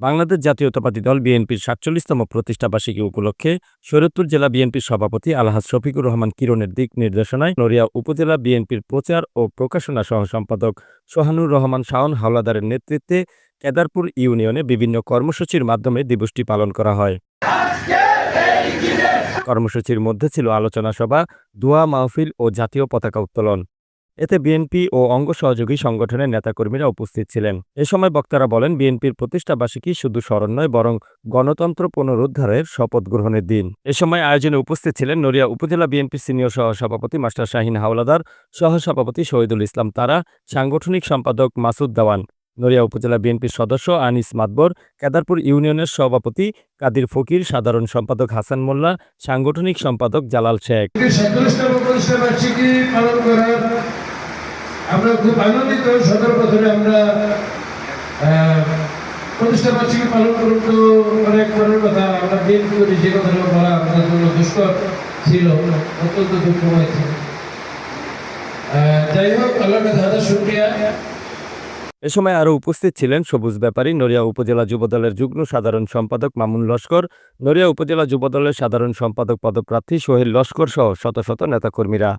বাংলাদেশ জাতীয়তাবাদী দল বিএনপির সাতচল্লিশতম প্রতিষ্ঠাবার্ষিকী উপলক্ষে শরীয়তপুর জেলা বিএনপির সভাপতি আলহাজ শফিকুর রহমান কিরণের দিক নির্দেশনায় নড়িয়া উপজেলা বিএনপির প্রচার ও প্রকাশনা সহ সম্পাদক সোহানুর রহমান শাওন হাওলাদারের নেতৃত্বে কেদারপুর ইউনিয়নে বিভিন্ন কর্মসূচির মাধ্যমে দিবসটি পালন করা হয়। কর্মসূচির মধ্যে ছিল আলোচনা সভা, দোয়া মাহফিল ও জাতীয় পতাকা উত্তোলন। এতে বিএনপি ও অঙ্গ সহযোগী সংগঠনের নেতাকর্মীরা উপস্থিত ছিলেন। এ সময় বক্তারা বলেন, বিএনপির প্রতিষ্ঠাবার্ষিকী শুধু স্মরণ নয়, বরং গণতন্ত্র পুনরুদ্ধারের শপথ গ্রহণের দিন। এ সময় আয়োজনে উপস্থিত ছিলেন নড়িয়া উপজেলা বিএনপির সিনিয়র সহসভাপতি মাস্টার শাহিন হাওলাদার, সহসভাপতি শহীদুল ইসলাম তারা, সাংগঠনিক সম্পাদক মাসুদ দেওয়ান, নড়িয়া উপজেলা বিএনপির সদস্য আনিস মাতবর, কেদারপুর ইউনিয়নের সভাপতি কাদির ফকির, সাধারণ সম্পাদক হাসান মোল্লা, সাংগঠনিক সম্পাদক জালাল শেখ সাতচল্লিশতম প্রতিষ্ঠা বার্ষিকী পালন করার আমরা খুব আনন্দিত সদর বছরে আমরা প্রতিষ্ঠা বার্ষিকী পালন করুন তো অনেক মনের কথা। আমরা বিএনপি করি যে কথাটা বলা আমাদের জন্য দুষ্কর ছিল, অত্যন্ত দুঃখময় ছিল। যাই হোক, আল্লাহ হাজার শুক্রিয়া। এ সময় আরও উপস্থিত ছিলেন সবুজ ব্যাপারী নড়িয়া উপজেলা যুবদলের যুগ্ম সাধারণ সম্পাদক মামুন লস্কর, নড়িয়া উপজেলা যুবদলের সাধারণ সম্পাদক পদপ্রার্থী সোহেল লস্কর সহ শত শত নেতাকর্মীরা।